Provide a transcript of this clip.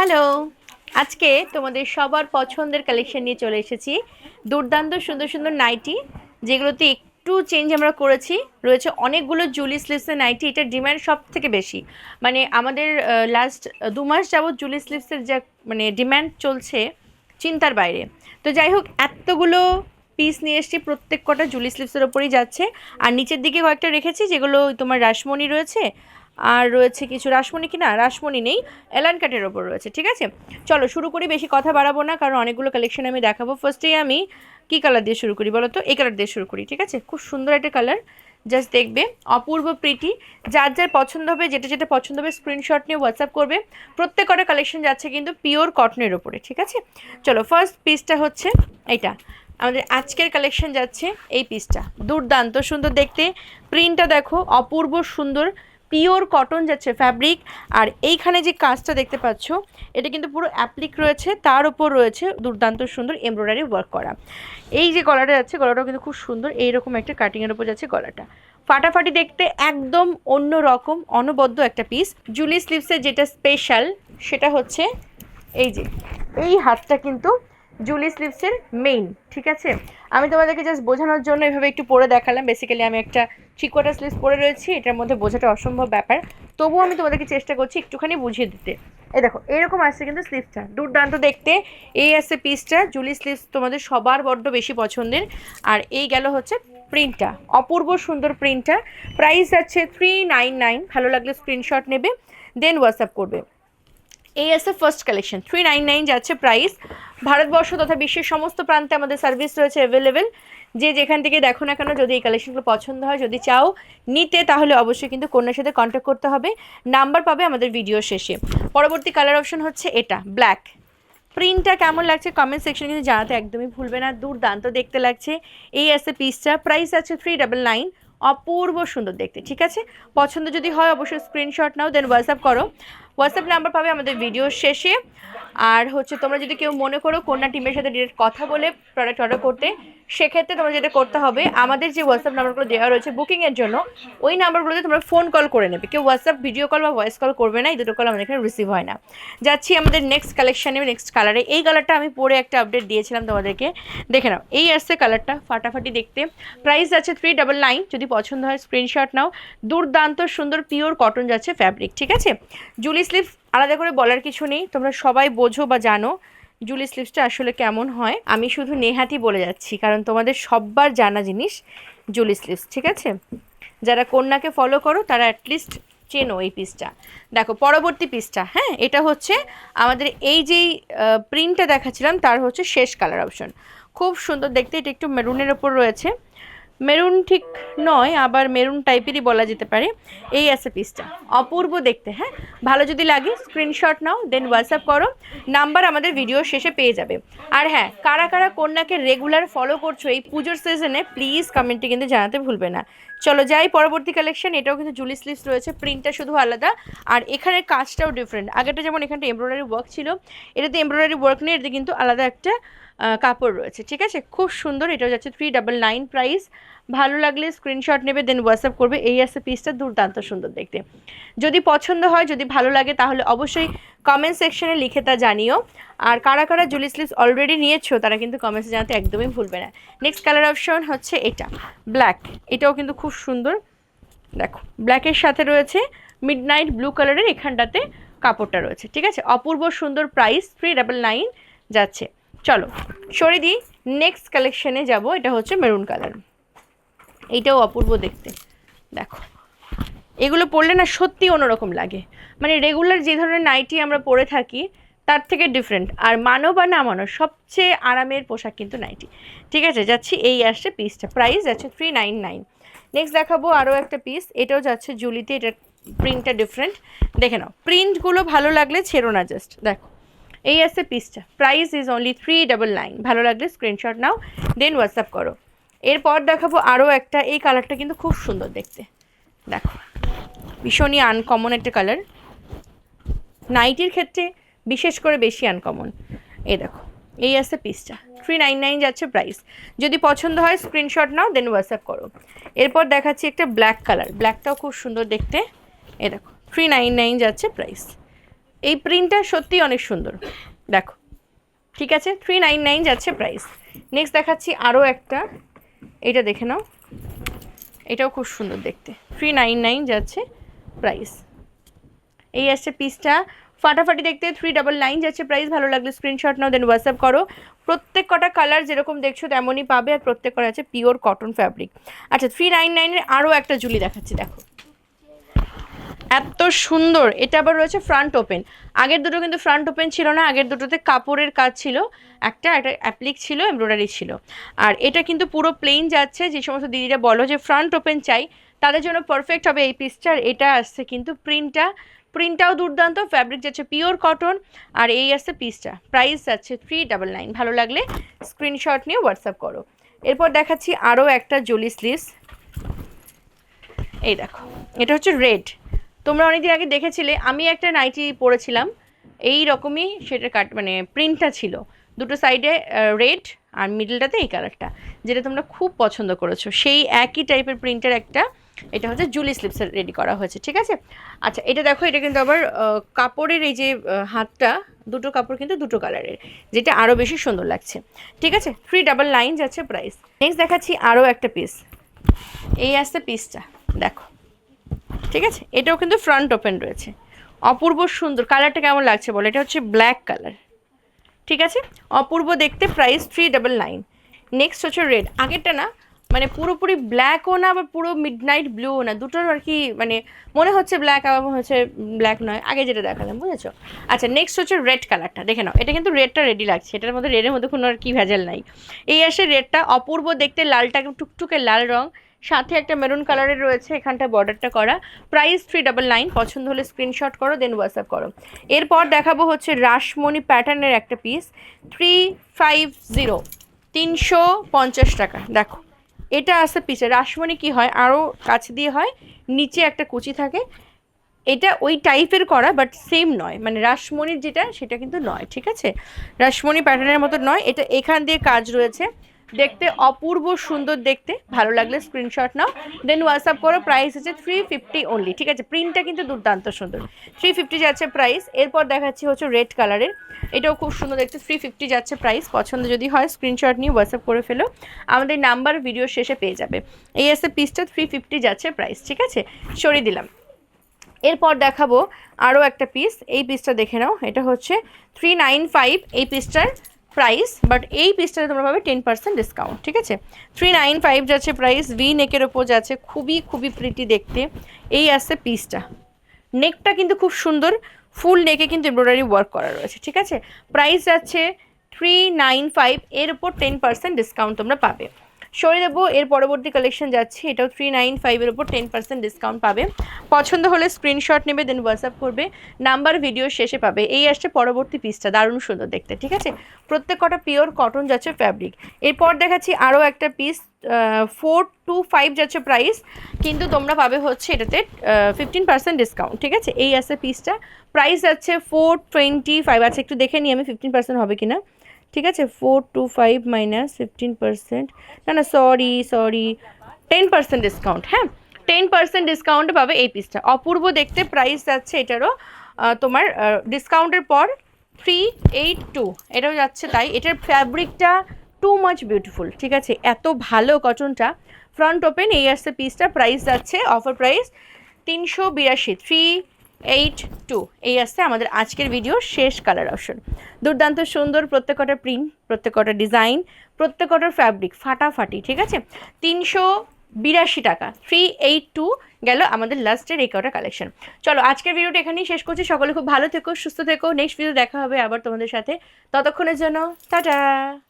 Hello, আজকে তোমাদের সবার পছন্দের কালেকশন নিয়ে চলে এসেছি। দুর্দান্ত সুন্দর সুন্দর নাইটি, যেগুলোতে একটু চেঞ্জ আমরা করেছি। রয়েছে অনেকগুলো জুলি স্লিভসের নাইটি, এটার ডিমান্ড সব থেকে বেশি। মানে আমাদের লাস্ট দু মাস যাবৎ জুলি স্লিভসের যা মানে ডিম্যান্ড চলছে চিন্তার বাইরে। তো যাই হোক, এতগুলো পিস নিয়ে এসেছি, প্রত্যেক কটা জুলি স্লিভসের ওপরেই যাচ্ছে। আর নিচের দিকে কয়েকটা রেখেছি, যেগুলো তোমার রাসমণি রয়েছে আর রয়েছে কিছু রাসমণি কি না? রাসমণি নেই অ্যালান কাটের ওপর রয়েছে, ঠিক আছে? চলো শুরু করি, বেশি কথা বাড়াবো না, কারণ অনেকগুলো কালেকশন আমি দেখাবো। ফার্স্টেই আমি কি কালার দিয়ে শুরু করি বলো তো এই কালার দিয়ে শুরু করি, ঠিক আছে? খুব সুন্দর একটা কালার জাস্ট দেখবে, অপূর্ব প্রীতি যার যার পছন্দ হবে, যেটা যেটা পছন্দ হবে স্ক্রিনশট নিয়ে হোয়াটসঅ্যাপ করবে। প্রত্যেক কটা কালেকশন যাচ্ছে কিন্তু পিওর কটনের ওপরে ঠিক আছে? চলো ফার্স্ট পিসটা হচ্ছে এটা আমাদের আজকের কালেকশন যাচ্ছে এই পিসটা দুর্দান্ত সুন্দর দেখতে। প্রিন্টটা দেখো, অপূর্ব সুন্দর। পিওর কটন যাচ্ছে ফ্যাব্রিক। আর এইখানে যে কাজটা দেখতে পাচ্ছ, এটা কিন্তু পুরো অ্যাপ্লিক রয়েছে, তার উপর রয়েছে দুর্দান্ত সুন্দর এমব্রয়ডারি ওয়ার্ক করা। এই যে গলাটা যাচ্ছে, গলাটাও কিন্তু খুব সুন্দর, এইরকম একটা কাটিংয়ের উপর যাচ্ছে গলাটা। ফাটাফাটি দেখতে একদম অন্য রকম, অনবদ্য একটা পিস জুলি স্লিভসের যেটা স্পেশাল সেটা হচ্ছে এই যে, এই হাতটা কিন্তু জুলি স্লিভসের মেইন ঠিক আছে? আমি তোমাদেরকে জাস্ট বোঝানোর জন্য এভাবে একটু পরে দেখালাম। বেসিক্যালি আমি একটা চিকোটা স্লিভস পরে রয়েছি। এটার মধ্যে বোঝাটা অসম্ভব ব্যাপার। তবুও আমি তোমাদেরকে চেষ্টা করছি একটুখানি বুঝিয়ে দিতে। এই দেখো, এরকম আসছে কিন্তু স্লিভসটা দুর্দান্ত দেখতে। এই আসছে পিসটা জুলি স্লিভস তোমাদের সবার বড্ড বেশি পছন্দের। আর এই গেল হচ্ছে প্রিন্টটা অপূর্ব সুন্দর প্রিন্টটা প্রাইস যাচ্ছে থ্রি নাইন নাইন ভালো লাগলে স্ক্রিনশট নেবে। দেন হোয়াটসঅ্যাপ করবে। এই আছে first collection three nine nine যাচ্ছে প্রাইস ভারতবর্ষ তথা বিশ্বের সমস্ত প্রান্তে আমাদের সার্ভিস রয়েছে অ্যাভেলেবেল যে যেখান থেকে দেখো না কেন, যদি এই কালেকশনগুলো পছন্দ হয়, যদি চাও নিতে, তাহলে অবশ্যই কিন্তু কন্যার সাথে কন্ট্যাক্ট করতে হবে। নাম্বার পাবে আমাদের ভিডিও শেষে। পরবর্তী কালার অপশন হচ্ছে এটা ব্ল্যাক প্রিন্টটা কেমন লাগছে কমেন্ট সেকশনে কিন্তু জানাতে একদমই ভুলবে না। দুর্দান্ত দেখতে লাগছে এই আছে পিসটা প্রাইস আছে থ্রি ডাবল নাইন অপূর্ব সুন্দর দেখতে, ঠিক আছে? পছন্দ যদি হয়, অবশ্যই স্ক্রিনশট নাও দেন হোয়াটসঅ্যাপ করো। হোয়াটসঅ্যাপ নাম্বার পাবে আমাদের ভিডিওর শেষে। আর হচ্ছে তোমরা যদি কেউ মনে করো কন্যা টিমের সাথে ডিরেক্ট কথা বলে প্রোডাক্ট অর্ডার করতে সেক্ষেত্রে তোমরা যেটা করতে হবে, আমাদের যে হোয়াটসঅ্যাপ নাম্বারগুলো দেওয়া রয়েছে বুকিংয়ের জন্য, ওই নাম্বারগুলোতে তোমরা ফোন কল করে নেবে। কেউ হোয়াটসঅ্যাপ ভিডিও কল বা ভয়েস কল করবে না, এই দুটো কল আমাদের এখানে রিসিভ হয় না। যাচ্ছি আমাদের নেক্সট কালেকশানে নেক্সট কালারে এই কালারটা আমি পরে একটা আপডেট দিয়েছিলাম তোমাদেরকে। দেখে নাও, এই আসছে কালারটা ফাটাফাটি দেখতে। প্রাইস আছে থ্রি ডাবল নাইন যদি পছন্দ হয় স্ক্রিনশট নাও। দুর্দান্ত সুন্দর পিওর কটন যাচ্ছে ফ্যাব্রিক ঠিক আছে? জুলি স্লিভ আলাদা করে বলার কিছু নেই, তোমরা সবাই বোঝো বা জানো। জুলি স্লিপসটা আসলে কেমন হয়? আমি শুধু নেহাতি বলে যাচ্ছি, কারণ তোমাদের সববার জানা জিনিস জুলি স্লিপস ঠিক আছে? যারা কন্যাকে ফলো করো, তারা অ্যাটলিস্ট চেনো এই পিসটা দেখো, পরবর্তী পিসটা হ্যাঁ? এটা হচ্ছে আমাদের এই যেই প্রিন্টটা দেখাচ্ছিলাম, তার হচ্ছে শেষ কালার অপশন খুব সুন্দর দেখতে, এটা একটু মেরুনের ওপর রয়েছে। মেরুন ঠিক নয়, আবার মেরুন টাইপেরই বলা যেতে পারে। এই আছে পিসটা অপূর্ব দেখতে হ্যাঁ? ভালো যদি লাগে স্ক্রিনশট নাও দেন হোয়াটসঅ্যাপ করো। নাম্বার আমাদের ভিডিও শেষে পেয়ে যাবে। আর হ্যাঁ কারা কারা কন্যাকে রেগুলার ফলো করছ এই পুজোর সিজনে প্লিজ কমেন্টে কিন্তু জানাতে ভুলবে না। চলো যাই, পরবর্তী কালেকশন এটাও কিন্তু জুলি স্লিভস রয়েছে। প্রিন্টটা শুধু আলাদা। আর এখানের কাজটাও ডিফারেন্ট আগেটা যেমন এখানটা এমব্রয়ডারি ওয়ার্ক ছিল, এটাতে এমব্রয়ডারি ওয়ার্ক নেই, এটাতে কিন্তু আলাদা একটা কাপড় রয়েছে, ঠিক আছে? খুব সুন্দর, এটাও যাচ্ছে থ্রি ডাবল নাইন প্রাইস ভালো লাগলে স্ক্রিনশট নেবে দেন হোয়াটসঅ্যাপ করবে। এই আছে পিসটা দুর্দান্ত সুন্দর দেখতে। যদি পছন্দ হয়, যদি ভালো লাগে, তাহলে অবশ্যই কমেন্ট সেকশনে লিখে তা জানিও। আর কারা কারা জুলি স্লিভস অলরেডি নিয়েছো, তারা কিন্তু কমেন্টসে জানাতে একদমই ভুলবে না। নেক্সট কালার অপশন হচ্ছে এটা ব্ল্যাক এটাও কিন্তু খুব সুন্দর। দেখো ব্ল্যাকের সাথে রয়েছে মিড নাইট ব্লু কালারের এখানটাতে কাপড়টা রয়েছে, ঠিক আছে? অপূর্ব সুন্দর প্রাইস থ্রি ডাবল নাইন যাচ্ছে। চলো, সরে দিই নেক্সট কালেকশনে যাব, এটা হচ্ছে মেরুন কালার এইটাও অপূর্ব দেখতে, দেখো। এগুলো পরলে না সত্যি অন্যরকম লাগে। মানে রেগুলার যে ধরনের নাইটি আমরা পরে থাকি, তার থেকে ডিফারেন্ট আর মানো বা না মানো সবচেয়ে আরামের পোশাক কিন্তু নাইটি ঠিক আছে, যাচ্ছি, এই আসছে পিসটা প্রাইস যাচ্ছে থ্রি নাইন নাইন নেক্সট দেখাবো আরও একটা পিস এটাও যাচ্ছে জুলিতে এটার প্রিন্টটা ডিফারেন্ট দেখে নাও প্রিন্টগুলো ভালো লাগলে ছেড়ো না জাস্ট দেখো। এই আছে পিসটা price is only three double nine ভালো লাগলে স্ক্রিনশট নাও দেন হোয়াটসঅ্যাপ করো। এরপর দেখাবো আরও একটা, এই কালারটা কিন্তু খুব সুন্দর দেখতে। দেখো, ভীষণই আনকমন একটা কালার নাইটির ক্ষেত্রে বিশেষ করে বেশি আনকমন এই দেখো এই আছে পিসটা থ্রি নাইন নাইন যাচ্ছে প্রাইস যদি পছন্দ হয় স্ক্রিনশট নাও দেন হোয়াটসঅ্যাপ করো। এরপর দেখাচ্ছি একটা ব্ল্যাক কালার ব্ল্যাকটাও খুব সুন্দর দেখতে। এই দেখো থ্রি নাইন নাইন যাচ্ছে প্রাইস এই প্রিন্টটা সত্যিই অনেক সুন্দর। দেখো, ঠিক আছে? থ্রি নাইন নাইন যাচ্ছে প্রাইস নেক্সট দেখাচ্ছি আরও একটা। এটা দেখে নাও। এটাও খুব সুন্দর দেখতে। থ্রি নাইন নাইন যাচ্ছে প্রাইস এই আসছে পিসটা ফাটাফাটি দেখতে থ্রি ডাবল নাইন যাচ্ছে প্রাইস ভালো লাগলে স্ক্রিনশট নাও দেন হোয়াটসঅ্যাপ করো। প্রত্যেক কটা কালার যেরকম দেখছ তেমনই পাবে, আর প্রত্যেক কটা আছে পিওর কটন ফ্যাব্রিক আচ্ছা থ্রি নাইন নাইনের আরও একটা জুলি দেখাচ্ছি, দেখো। এত সুন্দর। এটা আবার রয়েছে ফ্রন্ট ওপেন আগের দুটো কিন্তু ফ্রন্ট ওপেন ছিল না, আগের দুটোতে কাপড়ের কাজ ছিল। একটা একটা অ্যাপ্লিক ছিল এমব্রয়ডারি ছিল। আর এটা কিন্তু পুরো প্লেন যাচ্ছে, যে সমস্ত দিদিরা বলো যে ফ্রন্ট ওপেন চাই, তাদের জন্য পারফেক্ট হবে এই পিসটার এটা আসছে কিন্তু প্রিন্টটা প্রিন্টটাও দুর্দান্ত ফ্যাব্রিক যাচ্ছে পিওর কটন আর এই আসছে পিসটা প্রাইস যাচ্ছে থ্রি ডাবল নাইন ভালো লাগলে স্ক্রিনশট নিয়ে হোয়াটসঅ্যাপ করো। এরপর দেখাচ্ছি আরও একটা জলি স্লিভস এই দেখো, এটা হচ্ছে রেড তোমরা অনেকদিন আগে দেখেছিলে, আমি একটা নাইটি পরেছিলাম, এই রকমই সেটা কাট মানে প্রিন্টটা ছিল। দুটো সাইডে রেড আর মিডলটাতে এই কালারটা, যেটা তোমরা খুব পছন্দ করেছ। সেই একই টাইপের প্রিন্টের একটা, এটা হচ্ছে জুলি স্লিপসের রেডি করা হয়েছে, ঠিক আছে? আচ্ছা এটা দেখো, এটা কিন্তু আবার কাপড়ের এই যে হাতটা, দুটো কাপড় কিন্তু দুটো কালারের, যেটা আরও বেশি সুন্দর লাগছে, ঠিক আছে? থ্রি ডাবল লাইন যাচ্ছে প্রাইস নেক্সট দেখাচ্ছি আরও একটা পিস এই আসছে পিসটা দেখো। ঠিক আছে? এটাও কিন্তু ফ্রন্ট ওপেন রয়েছে। অপূর্ব সুন্দর কালারটা কেমন লাগছে বলো? এটা হচ্ছে ব্ল্যাক কালার ঠিক আছে? অপূর্ব দেখতে price three double nine next হচ্ছে রেড আগেরটা না মানে পুরোপুরি ব্ল্যাকও না আবার পুরো মিড নাইট ব্লুও না, দুটোর আর কি মানে মনে হচ্ছে ব্ল্যাক আবার মনে হচ্ছে ব্ল্যাক নয়। আগে যেটা দেখালাম, বুঝেছ? আচ্ছা নেক্সট হচ্ছে রেড কালারটা দেখে নাও, এটা কিন্তু রেডটা রেডি লাগছে। এটার মধ্যে রেডের মধ্যে কোনো আর কি ভেজাল নাই। এই আসে রেডটা অপূর্ব দেখতে লালটা টুকটুকে লাল রং। সাথে একটা মেরুন কালারের রয়েছে, এখানটা বর্ডারটা করা। প্রাইস থ্রি ডাবল নাইন পছন্দ হলে স্ক্রিনশট করো দেন হোয়াটসঅ্যাপ করো। এরপর দেখাবো হচ্ছে রাসমণি প্যাটার্নের একটা পিস থ্রি ফাইভ জিরো তিনশো পঞ্চাশ টাকা। দেখো, এটা আছে পিসে রাসমণি কি হয়? আরও কাছে দিয়ে হয়, নিচে একটা কুচি থাকে। এটা ওই টাইপের করা বাট সেম নয়। মানে রাসমণির যেটা, সেটা কিন্তু নয়, ঠিক আছে? রাসমণি প্যাটার্নের মতো নয়। এটা এখান দিয়ে কাজ রয়েছে। দেখতে অপূর্ব সুন্দর দেখতে। ভালো লাগলে স্ক্রিনশট নাও। দেন হোয়াটসঅ্যাপ করো প্রাইস হচ্ছে থ্রি ফিফটি অনলি ঠিক আছে? প্রিন্টটা কিন্তু দুর্দান্ত সুন্দর। থ্রি ফিফটি যাচ্ছে প্রাইস এরপর দেখাচ্ছি হচ্ছে রেড কালারের এটাও খুব সুন্দর দেখতে থ্রি ফিফটি যাচ্ছে প্রাইস পছন্দ যদি হয় স্ক্রিনশট নিয়ে হোয়াটসঅ্যাপ করে ফেলো। আমাদের নাম্বার ভিডিও শেষে পেয়ে যাবে। এই এসে পিসটা থ্রি ফিফটি যাচ্ছে প্রাইস ঠিক আছে? সরিয়ে দিলাম। এরপর দেখাবো আরও একটা পিস এই পিসটা দেখে নাও। এটা হচ্ছে থ্রি নাইন ফাইভ এই পিসটার প্রাইস বাট এই পিসটাতে তোমরা পাবে টেন পার্সেন্ট ডিসকাউন্ট ঠিক আছে? থ্রি নাইন ফাইভ যাচ্ছে প্রাইস ভি নেকের ওপর যাচ্ছে, খুবই খুবই প্রিটি দেখতে। এই আসছে পিসটা নেকটা কিন্তু খুব সুন্দর ফুল নেকে কিন্তু এমব্রয়ডারি ওয়ার্ক করা রয়েছে, ঠিক আছে? প্রাইস যাচ্ছে থ্রি নাইন ফাইভ এর উপর টেন পার্সেন্ট ডিসকাউন্ট তোমরা পাবে। সরিয়ে দেবো। এর পরবর্তী কালেকশন যাচ্ছে, এটাও থ্রি নাইন ফাইভের উপর টেন পার্সেন্ট ডিসকাউন্ট পাবে। পছন্দ হলে স্ক্রিনশট নেবে দেন হোয়াটসঅ্যাপ করবে নাম্বার ভিডিও শেষে পাবে। এই আসছে পরবর্তী পিসটা দারুণ সুন্দর দেখতে, ঠিক আছে? প্রত্যেক কটা পিওর কটন যাচ্ছে ফ্যাব্রিক এরপর দেখাচ্ছি আরও একটা পিস ফোর টু ফাইভ যাচ্ছে প্রাইস কিন্তু তোমরা পাবে হচ্ছে এটাতে ফিফটিন পার্সেন্ট ডিসকাউন্ট ঠিক আছে? এই আছে পিসটা প্রাইস যাচ্ছে ফোর টোয়েন্টি ফাইভ আছে একটু দেখে নিই আমি ফিফটিন পার্সেন্ট হবে কিনা। ঠিক আছে? Four two five minus fifteen percent না না sorry sorry ten percent discount হ্যাঁ? টেন পার্সেন্ট ডিসকাউন্ট পাবে এই পিসটা অপূর্ব দেখতে প্রাইস যাচ্ছে এটারও তোমার ডিসকাউন্টের পর থ্রি এইট টু এটাও যাচ্ছে তাই। এটার ফ্যাব্রিকটা টু মাচ বিউটিফুল ঠিক আছে? এত ভালো কটনটা ফ্রন্ট ওপেন এই আসছে পিসটা প্রাইস যাচ্ছে অফার প্রাইস তিনশো বিরাশি। থ্রি এইট টু, এই আসছে আমাদের আজকের ভিডিওর শেষ কালার অপশন দুর্দান্ত সুন্দর প্রত্যেকটা প্রিন্ট প্রত্যেকটা ডিজাইন প্রত্যেকটার ফ্যাব্রিক ফাটাফাটি, ঠিক আছে? তিনশো বিরাশি টাকা থ্রি এইট টু গেল আমাদের লাস্টের এই কটা কালেকশন চলো, আজকের ভিডিওটা এখানেই শেষ করছি। সকলে খুব ভালো থেকো, সুস্থ থেকো। নেক্সট ভিডিও দেখা হবে আবার তোমাদের সাথে। ততক্ষণের জন্য, টাটা!